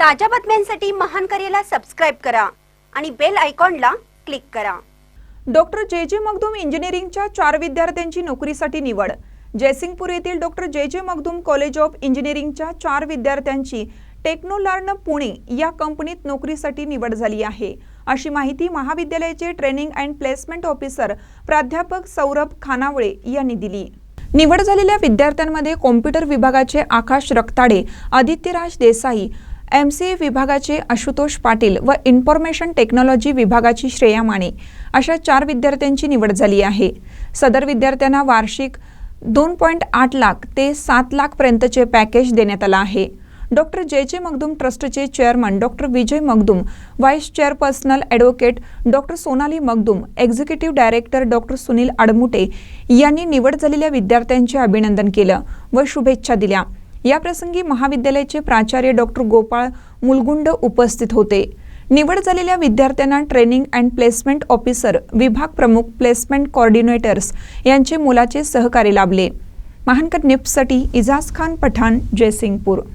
ताज्या बातम्यांसाठी महान करेला सबस्क्राईब करा आणि बेल आयकॉनला क्लिक करा. डॉक्टर जे जे मगदूम इंजिनिअरिंगच्या चार विद्यार्थ्यांची नोकरीसाठी निवड. जयसिंगपूर येथील डॉक्टर जे जे मगदूम कॉलेज ऑफ इंजिनिअरिंगच्या चार विद्यार्थ्यांची टेक्नोलार्न पुणे या कंपनीत नोकरीसाठी निवड झाली आहे. अशी माहिती महाविद्यालयाचे ट्रेनिंग अँड प्लेसमेंट ऑफिसर प्राध्यापक सौरभ खानावळे यांनी दिली. निवड झालेल्या विद्यार्थ्यांमध्ये कॉम्प्युटर विभागाचे Akash Raktade Adityaraj Desai M C A विभागाचे आशुतोष पाटील व इन्फॉर्मेशन टेक्नॉलॉजी विभागाची श्रेया माने अशा चार विद्यार्थ्यांची निवड झाली आहे. सदर विद्यार्थ्यांना वार्षिक दोन पॉईंट आठ लाख ते सात लाखपर्यंतचे पॅकेज देण्यात आलं आहे. डॉक्टर जे जे मगदूम ट्रस्टचे chairman doctor Vijay Magdum vice chairperson advocate doctor Sonali Magdum executive director doctor Sunil Admute यांनी निवड झालेल्या विद्यार्थ्यांचे अभिनंदन केलं व शुभेच्छा दिल्या. याप्रसंगी महाविद्यालयाचे प्राचार्य डॉक्टर गोपाळ मुलगुंड उपस्थित होते. निवड झालेल्या विद्यार्थ्यांना ट्रेनिंग अँड प्लेसमेंट ऑफिसर विभाग प्रमुख प्लेसमेंट कॉर्डिनेटर्स यांचे मोलाचे सहकार्य लाभले. महानकर निप्ससाठी इजाज खान पठाण जयसिंगपूर.